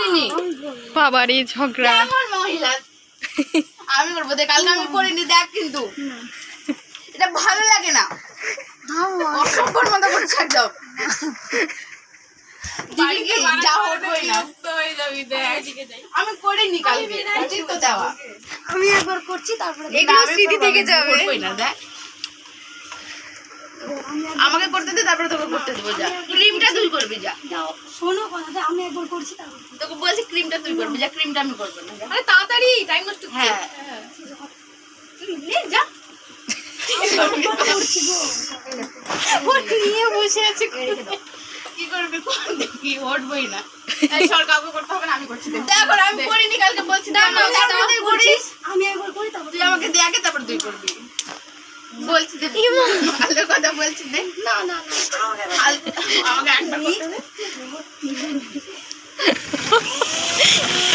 করিনি। বাবারই ঝগড়া। আমি করব দেখ কালকে আমি করিনি দেখ কিন্তু। এটা ভালো লাগে না। অসম্ভব মতো আমি করিনি কালকে তো দেওয়া আমি একবার করছি তারপরে এগুলো স্মৃতি থেকে যাবে। না দেখ আমাকে করতে দে তারপরে তোকে করতে দেবো যা। ক্রিমটা তুই করবি যা। শোনো কথাটা আমি করছি তারপর তোকে বলছি ক্রিমটা তুই করবি যা ক্রিমটা আমি করব না। আরে তাড়াতাড়ি টাইম নষ্ট হ্যাঁ। তুই নে, যা। বসে আছে। কি করবি কর দেখি হটবই না। সর কাউকে করতে হবে না আমি করছি দেখো। আমি করিনি কালকে বলছি দেখ না তুই করিস? আমি একবার করি তারপর তুই আমাকে দে আগে তারপর তুই করবি। বলছি দে ভালো কথা বলছি দে না না না আমাকে একবার- করতে ハハハハ!